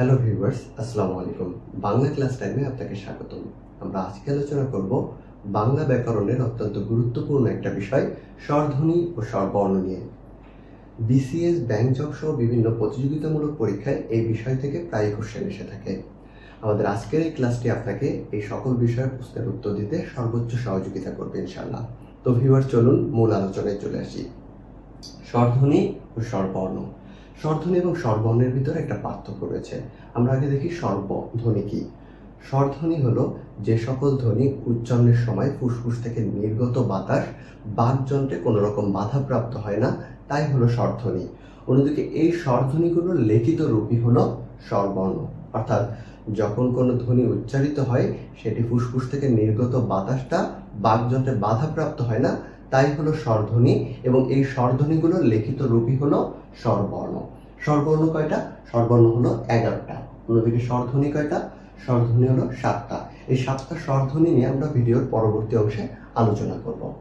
Hello viewers আসসালামু আলাইকুম। Bangla class টাইমে আপনাকে স্বাগতম। আমরা আজকে আলোচনা করব বাংলা ব্যাকরণের অত্যন্ত গুরুত্বপূর্ণ একটা বিষয়, স্বরধ্বনি ও স্বরবর্ণ নিয়ে। বিসিএস ব্যাংক জব সহ বিভিন্ন প্রতিযোগিতামূলক পরীক্ষায় এই বিষয় থেকে প্রায় কোশ্চেন এসে থাকে। আমাদের আজকের এই ক্লাসটি আপনাকে এই সকল বিষয়ের প্রশ্নের উত্তর দিতে সর্বোচ্চ সহযোগিতা করবে ইনশাআল্লাহ। তো ভিউয়ার চলুন মূল আলোচনায় চলে আসি। স্বরধ্বনি ও স্বরবর্ণ। স্বরধ্বনি এবং স্বরবর্ণের ভিতরে একটা পার্থক্য রয়েছে। আমরা আগে দেখি স্বরধ্বনি কি। স্বরধ্বনি হলো যে সকল ধ্বনি উচ্চারণের সময় ফুসফুস থেকে নির্গত বাতাস, বাকযন্ত্রে কোনো রকম বাধাপ্রাপ্ত হয় না, তাই হলো স্বরধ্বনি। অন্যদিকে এই স্বরধ্বনিগুলোর লিখিত রূপই হলো স্বরবর্ণ। অর্থাৎ যখন কোনো ধ্বনি উচ্চারিত হয়, সেটি ফুসফুস থেকে নির্গত বাতাসটা, বাকযন্ত্রে বাধাপ্রাপ্ত হয় না, তাই হলো স্বরধ্বনি এবং এই স্বরধ্বনিগুলোর লিখিত রূপই হলো স্বরবর্ণ। স্বরবর্ণ কয়টা? স্বরবর্ণ হলো এগারোটা। অন্যদিকে স্বরধ্বনি কয়টা? স্বরধ্বনি হলো সাতটা। এই সাতটা স্বরধ্বনি নিয়ে আমরা ভিডিওর পরবর্তী অংশে আলোচনা করব।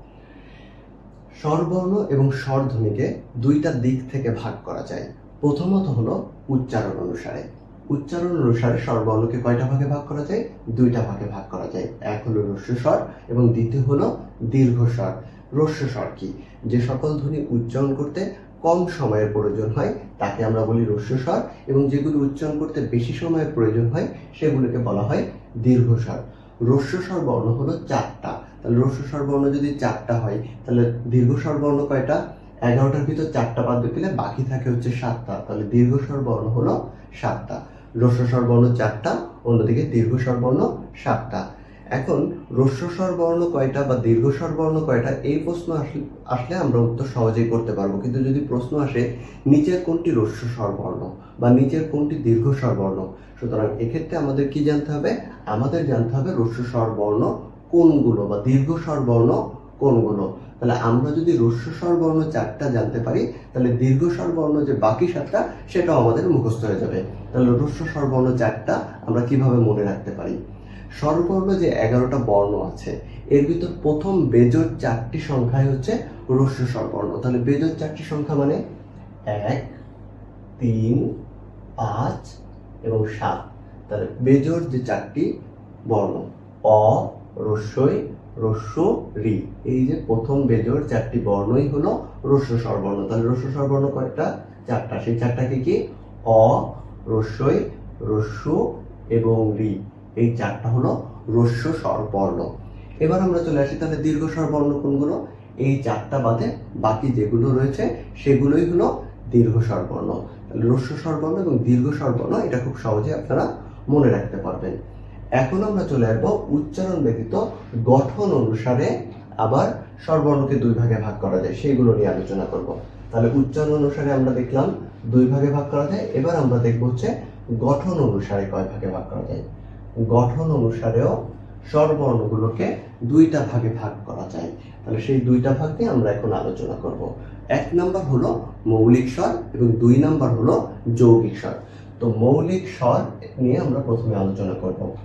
স্বরবর্ণ এবং স্বরধ্বনিকে দুইটা দিক থেকে ভাগ করা যায়। প্রথমত হলো উচ্চারণ অনুসারে। উচ্চারণ অনুসারে স্বরবর্ণকে কয়টা ভাগে ভাগ করা যায়? দুইটা ভাগে ভাগ করা যায়। এক হলো রস্য স্বর এবং দ্বিতীয় হলো দীর্ঘ স্বর। রস্য স্বর কি? যে সকল ধ্বনি উচ্চারণ করতে কম সময়ের প্রয়োজন হয়, তাকে আমরা বলি রস্য স্বর এবং যেগুলো উচ্চারণ করতে বেশি সময়ের প্রয়োজন হয়, সেগুলোকে বলা হয় দীর্ঘ স্বর রস্য স্বর বর্ণ হলো চারটা। তাহলে রস্য স্বর বর্ণ যদি চারটা হয়, তাহলে দীর্ঘ স্বর বর্ণ কয়টা? এগারোটার ভিতর চারটা বাদ দিলে বাকি থাকে হচ্ছে সাতটা। তাহলে দীর্ঘ স্বর বর্ণ হলো সাতটা। রস্য স্বর বর্ণ চারটা, অন্যদিকে দীর্ঘ স্বর বর্ণ সাতটা। এখন রস্যস্বর বর্ণ কয়টা বা দীর্ঘস্বর বর্ণ কয়টা, এই প্রশ্ন আসলে আমরা উত্তর সহজেই করতে পারব। কিন্তু যদি প্রশ্ন আসে, নিচের কোনটি রস্যস্বর বর্ণ বা নিচের কোনটি দীর্ঘস্বর বর্ণ সুতরাং এক্ষেত্রে আমাদের কি জানতে হবে? আমাদের জানতে হবে রস্যস্বর বর্ণ কোনগুলো বা দীর্ঘস্বর বর্ণ কোনগুলো? তাহলে আমরা যদি রস্যস্বর বর্ণ চারটা জানতে পারি, তাহলে দীর্ঘস্বর বর্ণ যে বাকি সাতটা, সেটাও আমাদের মুখস্থ হয়ে যাবে। তাহলে রস্যস্বর বর্ণ চারটা আমরা কীভাবে মনে রাখতে পারি? স্বরবর্ণ যে এগারোটা বর্ণ আছে। এর ভিতর প্রথম বেজোর চারটি সংখ্যাই হচ্ছে রস্য স্বরবর্ণ। তাহলে বেজোর চারটি সংখ্যা মানে এক, তিন, পাঁচ এবং সাত। তাহলে বেজোর যে চারটি বর্ণ, অ, রস্যই, রস্য, রি। এই যে প্রথম বেজোর চারটি বর্ণই হলো রস্য স্বরবর্ণ। তাহলে রস্য স্বরবর্ণ কয়েকটা চারটা। সেই চারটাকে কি? অ, রস্যই, রস্য এবং রি। এই চারটা হলো রস্য স্বর বর্ণ এবার আমরা চলে আসি তাহলে দীর্ঘ স্বর বর্ণ কোনগুলো? এই চারটা বাদে বাকি যেগুলো রয়েছে, সেগুলোই হলো দীর্ঘ স্বর বর্ণ তাহলে রস্য স্বর বর্ণ এবং দীর্ঘ স্বর বর্ণ এটা খুব সহজে আপনারা মনে রাখতে পারবেন। এখন আমরা চলে আসব উচ্চারণ ব্যতীত গঠন অনুসারে আবার স্বরবর্ণকে দুই ভাগে ভাগ করা যায় সেইগুলো নিয়ে আলোচনা করব। তাহলে উচ্চারণ অনুসারে আমরা দেখলাম দুই ভাগে ভাগ করা যায়, এবার আমরা দেখব হচ্ছে গঠন অনুসারে কয় ভাগে ভাগ করা যায়। গঠন অনুসারেও স্বরবর্ণগুলোকে দুইটা ভাগে ভাগ করা যায়। তাহলে সেই দুইটা ভাগ আমরা এখন আলোচনা করব। এক নাম্বার হলো মৌলিক স্বর এবং দুই নাম্বার হলো যৌগিক স্বর। তো মৌলিক স্বর নিয়ে আমরা প্রথমে আলোচনা করব।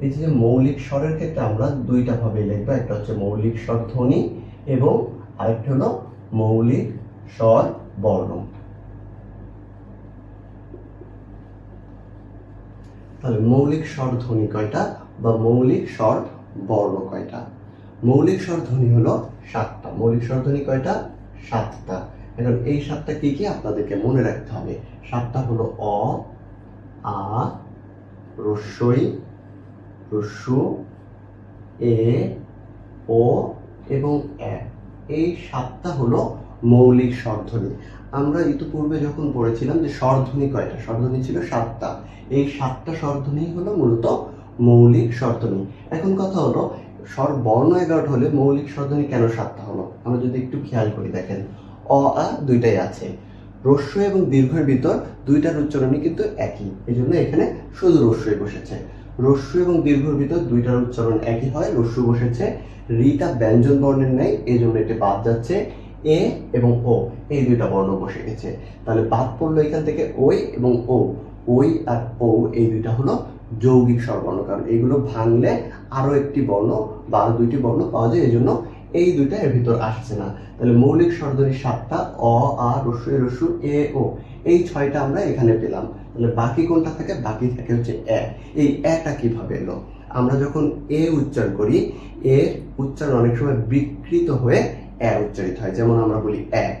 এই যে মৌলিক স্বরের ক্ষেত্রে আমরা দুইটা ভাবে লিখব। একটা হচ্ছে মৌলিক স্বর ধ্বনি এবং আরেকটা হলো মৌলিক স্বর বর্ণ। তাহলে মৌলিক স্বর ধ্বনি কয়টা বা মৌলিক স্বর বর্ণ কয়টা? মৌলিক স্বর ধ্বনি হলো সাতটা। মৌলিক স্বর ধ্বনি কয়টা? সাতটা। এখন এই সাতটা কি কি আপনাদেরকে মনে রাখতে হবে। সাতটা হলো অ, আ, রস্যই, রস্যু, এ, ও এবং এ। এই সাতটা হলো মৌলিক স্বরধ্বনি। আমরা ইতিপূর্বে যখন পড়েছিলাম যে স্বরধ্বনি কয়টা? স্বরধ্বনি ছিল সাতটা। এই সাতটা স্বরধ্বনি হলো মূলত মৌলিক স্বরধ্বনি। এখন কথা হলো, স্বর বর্ণ এগারোটা হলে মৌলিক স্বরধ্বনি কেন সাতটা হলো? আমরা যদি একটু খেয়াল করি, দেখেন। অ, আ দুইটাই আছে। রস্য এবং দীর্ঘের ভিতর দুইটার উচ্চারণই কিন্তু একই। এই জন্য এখানে শুধু রস্যই বসেছে। রস্য এবং দীর্ঘের ভিতর দুইটার উচ্চারণ একই হয়, রস্য বসেছে। রিটা ব্যঞ্জন বর্ণের নেই এই জন্য এটি বাদ যাচ্ছে। এ এবং ও, এই দুইটা বর্ণ বসে গেছে। তাহলে বাদ পড়ল এখান থেকে ওই এবং ও। ওই আর ও, এই দুইটা হলো যৌগিক স্বরবর্ণ, কারণ এগুলো ভাঙলে আরও একটি বর্ণ বা আরও দুইটি বর্ণ পাওয়া যায় এই জন্য এই দুইটা এর ভিতর আসছে না। তাহলে মৌলিক স্বরধ্বনি সাতটা, অ, আ রস্যই রস্যু এ, ও, এই ছয়টা আমরা এখানে পেলাম। তাহলে বাকি কোনটা থাকে? বাকি থাকে হচ্ছে এ। এই এটা কীভাবে এলো? আমরা যখন এ উচ্চারণ করি, এর উচ্চারণ অনেক সময় বিকৃত হয়ে এ উচ্চারিত হয়। যেমন আমরা বলি এক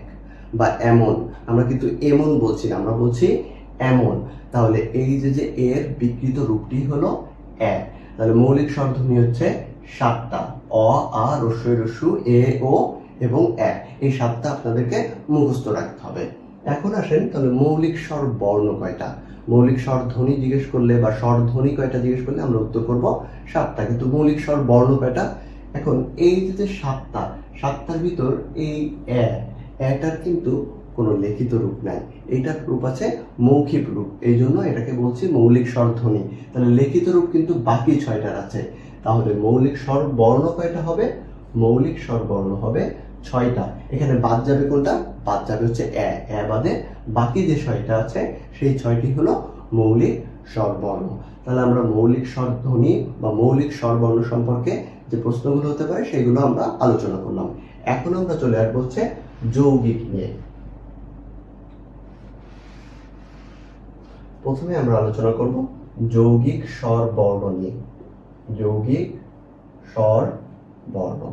বা এমন। আমরা কিন্তু এমন বলছি না আমরা বলছি এমন। তাহলে এই যে যে এর বিকৃত রূপটি হলো এ তাহলে মৌলিক স্বরধ্বনি হচ্ছে সাতটা। অ, আ রস্যই রস্যু এ, ও এবং এ এই সাতটা আপনাদেরকে মুখস্থ রাখতে হবে। এখন আসেন তাহলে মৌলিক স্বর বর্ণ কয়টা? মৌলিক স্বর ধ্বনি জিজ্ঞেস করলে বা স্বর ধ্বনি কয়টা জিজ্ঞেস করলে আমরা উত্তর করব সাতটা। কিন্তু মৌলিক স্বর বর্ণ কয়টা? এখন এই যে সাতটা সাতটার ভিতর এই এ, এটার কিন্তু কোনো লিখিত রূপ নাই। এইটার রূপ আছে মৌখিক রূপ। এই জন্য এটাকে বলছি মৌলিক স্বর ধ্বনি। তাহলে লিখিত রূপ কিন্তু বাকি ছয়টার আছে। তাহলে মৌলিক স্বর বর্ণ কয়টা হবে? মৌলিক স্বর বর্ণ হবে ছয়টা। এখানে বাদ যাবে কোনটা? বাদ যাবে হচ্ছে এ। এ বাদে বাকি যে ছয়টা আছে, সেই ছয়টি হলো মৌলিক স্বর বর্ণ। তাহলে আমরা মৌলিক স্বর ধ্বনি বা মৌলিক স্বর বর্ণ সম্পর্কে যে প্রশ্নগুলো হতে পারে সেগুলো আমরা আলোচনা করলাম। এখন আমরা চলে আসব হচ্ছে যৌগিক নিয়ে। প্রথমে আমরা আলোচনা করব যৌগিক স্বর বর্ণ নিয়ে। যৌগিক স্বর বর্ণ।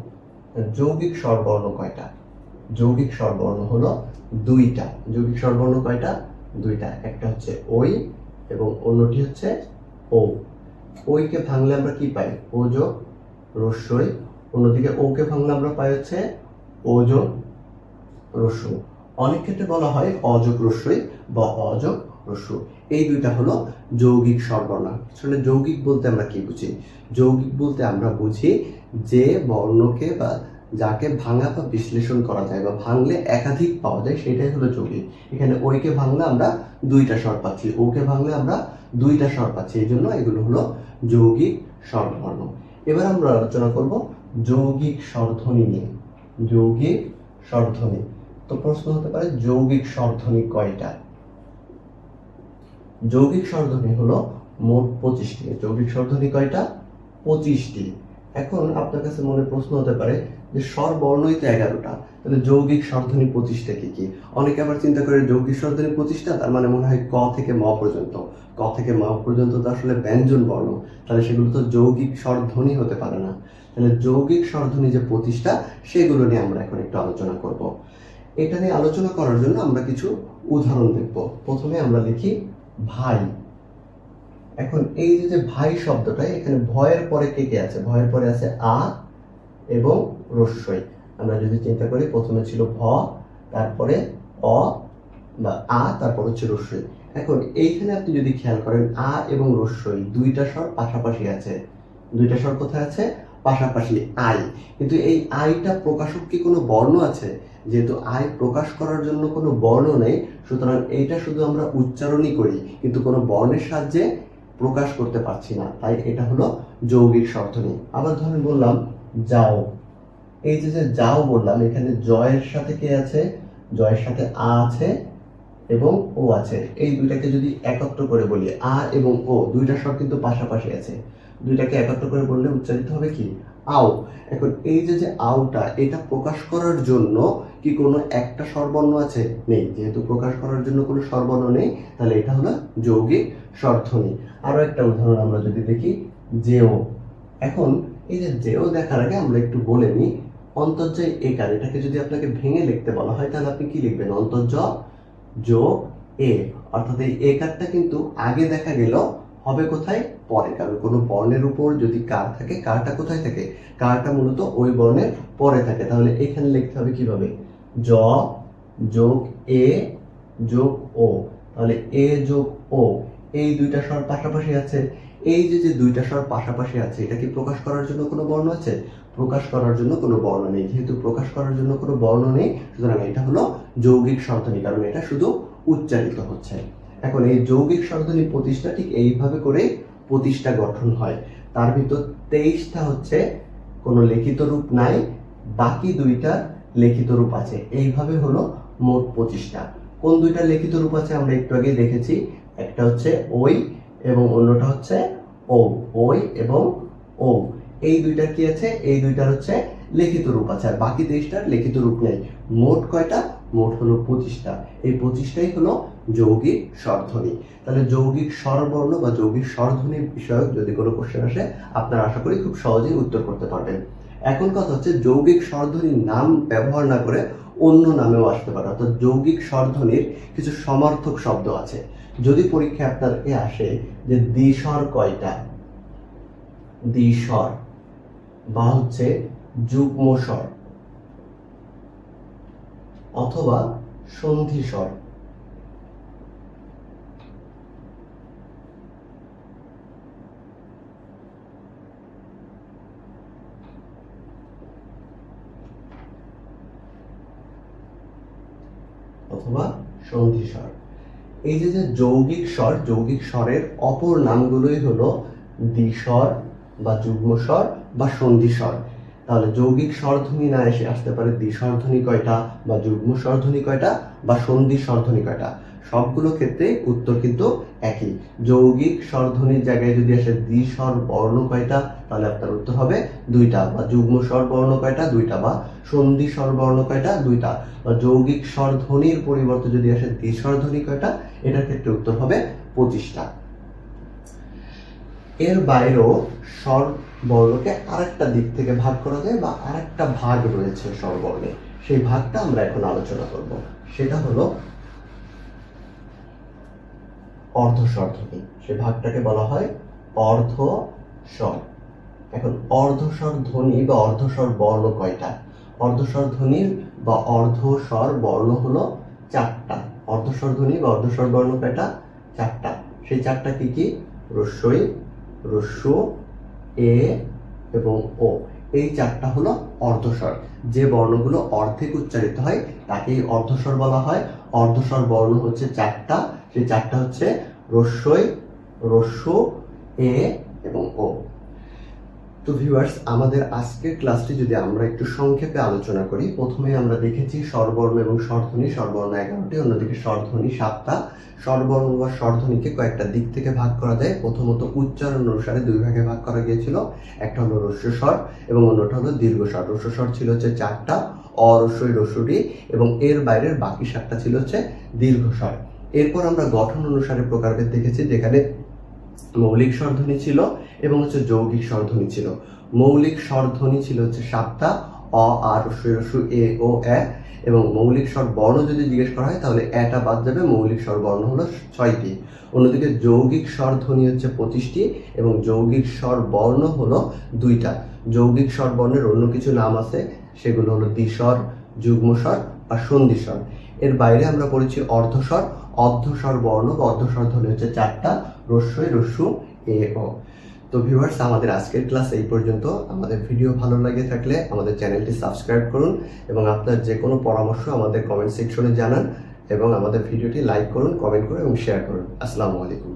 যৌগিক স্বর বর্ণ কয়টা? যৌগিক স্বর বর্ণ হলো দুইটা। যৌগিক স্বর বর্ণ কয়টা? দুইটা। একটা হচ্ছে ওই এবং অন্যটি হচ্ছে ও ওইকে ভাঙলে আমরা কি পাই? ও যোগ রস্যই। অন্যদিকে ওকে ভাঙলে আমরা পাই হচ্ছে ও যোগ রস্যু অনেক ক্ষেত্রে বলা হয় অযোগ রস্যই বা অযোগ রস্যু এই দুইটা হলো যৌগিক স্বরবর্ণ আসলে যৌগিক বলতে আমরা কি বুঝি? যৌগিক বলতে আমরা বুঝি যে বর্ণকে বা যাকে ভাঙা বা বিশ্লেষণ করা যায় বা ভাঙলে একাধিক পাওয়া যায়, সেটাই হলো যৌগিক। এখানে ওইকে ভাঙলে আমরা দুইটা স্বর পাচ্ছি, ওকে ভাঙলে আমরা দুইটা স্বর পাচ্ছি। এই জন্য এগুলো হলো যৌগিক স্বরবর্ণ এবার আমরা আলোচনা করব যৌগিক স্বরধ্বনি নিয়ে। যৌগিক স্বরধ্বনি। তো প্রশ্ন হতে পারে, যৌগিক স্বরধ্বনি কয়টা? যৌগিক স্বরধ্বনি হলো মোট পঁচিশটি। যৌগিক স্বরধ্বনি কয়টা? পঁচিশটি। এখন আপনার কাছে মনে প্রশ্ন হতে পারে যে স্বর বর্ণই তো এগারোটা। তাহলে যৌগিক স্বরধ্বনি পঁচিশটা কি কি? অনেকে আবার চিন্তা করে যৌগিক স্বরধ্বনি পঁচিশটা তার মানে মনে হয় ক থেকে ম পর্যন্ত। ক থেকে ম পর্যন্ত তো আসলে ব্যঞ্জন বর্ণ, তাহলে সেগুলো তো যৌগিক স্বরধ্বনি হতে পারে না। তাহলে যৌগিক স্বরধ্বনি যে পঁচিশটা সেগুলো নিয়ে আমরা এখন একটু আলোচনা করব। এটা নিয়ে আলোচনা করার জন্য আমরা কিছু উদাহরণ দেখব। প্রথমে আমরা লিখি ভাই। এখন এই যে ভাই শব্দটা এখানে ভয়ের পরে কে কে আছে? ভয়ের পরে আছে আ এবং রস্যই। আমরা যদি চিন্তা করি, প্রথমে ছিল ভ, তারপরে অ, বা আ, তারপর হচ্ছে রস্যই। এখন এইখানে আপনি যদি খেয়াল করেন, আ এবং রস্যই দুইটা স্বর পাশাপাশি আছে। দুইটা স্বর কোথায় আছে? পাশাপাশি আই। কিন্তু এই আইটা প্রকাশক কি কোনো বর্ণ আছে? যেহেতু আই প্রকাশ করার জন্য কোনো বর্ণ নেই, সুতরাং এইটা শুধু আমরা উচ্চারণই করি, কিন্তু কোনো বর্ণের সাহায্যে প্রকাশ করতে পারছি না। তাই এটা হলো যৌগিক স্বরধ্বনি আবার ধরেন বললাম, যাও। এই যে যে যাও বললাম, এখানে জয়ের সাথে কে আছে? জয়ের সাথে আ আছে এবং ও আছে। এই দুইটাকে যদি একত্র করে বলি, আ এবং ও, দুইটা স্বর কিন্তু পাশাপাশি আছে। দুইটাকে একত্র করে বললে উচ্চারিত হবে কি? আও। এখন এই যে যে আওটা, এটা প্রকাশ করার জন্য কি কোনো একটা স্বরবর্ণ আছে? নেই। যেহেতু প্রকাশ করার জন্য কোনো স্বরবর্ণ নেই, তাহলে এটা হলো যৌগিক স্বরধ্বনি। আরও একটা উদাহরণ আমরা যদি দেখি জেও এখন এই যে জেও দেখার আগে আমরা একটু বলে নিই অন্তর্জয় একার এটাকে যদি আপনাকে ভেঙে লিখতে বলা হয়, তাহলে আপনি কি লিখবেন? অন্তর্জ যোগ এ। অর্থাৎ এই একারটা কিন্তু আগে দেখা গেল হবে কোথায়? পরে। কারণ কোনো বর্ণের উপর যদি কার থাকে, কারটা কোথায় থাকে? কারটা মূলত ওই বর্ণের পরে থাকে। তাহলে এখানে লিখতে হবে কীভাবে? জ যোগ এ যোগ ও। তাহলে এ যোগ ও। এই দুইটা স্বর পাশাপাশি আছে। এই যে যে দুইটা স্বর পাশাপাশি আছে, এটা কি প্রকাশ করার জন্য কোনো বর্ণ আছে? প্রকাশ করার জন্য কোনো বর্ণ নেই। যেহেতু প্রকাশ করার জন্য কোনো বর্ণ নেই, সুতরাং এটা হলো যৌগিক স্বরধ্বনি কারণ এটা শুধু উচ্চারিত হচ্ছে। এখন এই যৌগিক স্বরধ্বনি প্রতিষ্ঠা ঠিক এইভাবে করে প্রতিষ্ঠা গঠন হয়। তার ভিতর তেইশটা হচ্ছে কোনো লিখিত রূপ নাই, বাকি দুইটা লিখিত রূপ আছে। এইভাবে হলো মোট পঁচিশটা কোন দুইটা লিখিত রূপ আছে আমরা একটু আগে দেখেছি। একটা হচ্ছে ওই এবং অন্যটা হচ্ছে ও ওই এবং ও এই দুইটার কি আছে? এই দুইটার হচ্ছে লিখিত রূপ আছে। আর বাকি তেইশটার লিখিত রূপ নেই। মোট কয়টা? মোট হলো পঁচিশটা। এই পঁচিশটাই হলো যৌগিক স্বরধ্বনি। তাহলে যৌগিক স্বরবর্ণ বা যৌগিক স্বরধ্বনি বিষয়ক যদি কোনো কোশ্চেন আসে, আপনারা আশা করি খুব সহজেই উত্তর করতে পারবেন। এখন কথা হচ্ছে যৌগিক স্বরধ্বনির নাম ব্যবহার না করে অন্য নামেও আসতে পারে। অর্থাৎ যৌগিক স্বরধ্বনির কিছু সমার্থক শব্দ আছে। যদি পরীক্ষায় আপনার এ আসে যে দ্বিস্বর কয়টা? দ্বিস্বর। বা হচ্ছে যুগ্ম স্বর অথবা সন্ধি স্বর। অথবা সন্ধি স্বর। এই যে যে যৌগিক স্বর, যৌগিক স্বরের অপর নামগুলোই হলো দ্বিস্বর বা যুগ্ম স্বর বা সন্ধি স্বর। তাহলে যৌগিক স্বরধ্বনি না এসে আসতে পারে দ্বিস্বরধ্বনি কয়টা বা যুগ্ম স্বরধ্বনি কয়টা বা সন্ধি স্বরধ্বনি কয়টা। সবগুলো ক্ষেত্রে উত্তর কিন্তু একই। যৌগিক স্বরধ্বনির জায়গায় যদি আসে দ্বিস্বর বর্ণ কয়টা, তাহলে আপনার উত্তর হবে দুইটা বা যুগ্ম স্বর বর্ণ কয়টা, দুইটা বা সন্ধি স্বর বর্ণ কয়টা, দুইটা। বা যৌগিক স্বরধ্বনির পরিবর্তে যদি আসে দ্বিস্বরধ্বনি কয়টা, এটার ক্ষেত্রে উত্তর হবে পঁচিশটা। এর বাইরেও স্বর বর্ণকে আরেকটা দিক থেকে ভাগ করা যায় বা আরেকটা ভাগ রয়েছে স্বরবর্ণে সেই ভাগটা আমরা এখন আলোচনা করব। সেটা হলো অর্ধস্বর ধ্বনি সেই ভাগটাকে বলা হয় অর্ধ স্বর এখন অর্ধস্বর ধ্বনি বা অর্ধস্বর বর্ণ কয়টা? অর্ধস্বর ধ্বনির বা অর্ধস্বর বর্ণ হলো চারটা। অর্ধস্বর ধ্বনি বা অর্ধস্বর বর্ণ কয়টা? চারটা। সেই চারটা কি কি? রস্যই রস্যু, এ এবং ও। এই চারটা হলো অর্ধস্বর। যে বর্ণগুলো অর্ধেক উচ্চারিত হয়, তাকেই অর্ধস্বর বলা হয়। অর্ধস্বর বর্ণ হচ্ছে চারটা। সেই চারটা হচ্ছে রস্যই, রস্য, এ এবং ও। তো ভিউয়ার্স আমাদের আজকের ক্লাসটি যদি আমরা একটু সংক্ষেপে আলোচনা করি, প্রথমে আমরা দেখেছি স্বরবর্ণ এবং স্বরধ্বনি, স্বরবর্ণ এগারোটি, অন্যদিকে স্বরধ্বনি সাতটা। স্বরবর্ণ বা স্বরধ্বনিকে কয়েকটা দিক থেকে ভাগ করা যায়। প্রথমত উচ্চারণ অনুসারে দুই ভাগে ভাগ করা গিয়েছিল। একটা হলো রস্য স্বর এবং অন্যটা হলো দীর্ঘস্বর রস্যস্বর ছিল হচ্ছে চারটা, অরস্যই রস্যটি এবং এর বাইরের বাকি সাতটা ছিল হচ্ছে দীর্ঘ স্বর। এরপর আমরা গঠন অনুসারে প্রকারভেদ দেখেছি, যেখানে মৌলিক স্বরধ্বনি ছিল এবং হচ্ছে যৌগিক স্বরধ্বনি ছিল। মৌলিক স্বরধ্বনি ছিল হচ্ছে সাতটা, অ আর রস্যু এ, ও, এ এবং মৌলিক স্বর বর্ণ যদি জিজ্ঞেস করা হয় তাহলে এটা বাদ যাবে, মৌলিক স্বর বর্ণ হলো ছয়টি। অন্যদিকে যৌগিক স্বর ধ্বনি হচ্ছে পঁচিশটি এবং যৌগিক স্বর বর্ণ হলো দুইটা। যৌগিক স্বর বর্ণের অন্য কিছু নাম আছে, সেগুলো হলো দ্বিস্বর যুগ্মস্বর বা সন্ধিস্বর এর বাইরে আমরা পড়েছি অর্ধস্বর অর্ধস্বর বর্ণ বা অর্ধস্বর ধ্বনি হচ্ছে চারটা, রস্যই রস্যু, এ ও তো ভিউয়ার্স আমাদের আজকের ক্লাস এই পর্যন্ত। আমাদের ভিডিও ভালো লাগে থাকলে আমাদের চ্যানেলটি সাবস্ক্রাইব করুন এবং আপনার যে কোনো পরামর্শ আমাদের কমেন্ট সেকশনে জানান এবং আমাদের ভিডিওটি লাইক করুন কমেন্ট করুন এবং শেয়ার করুন। আসসালামু আলাইকুম।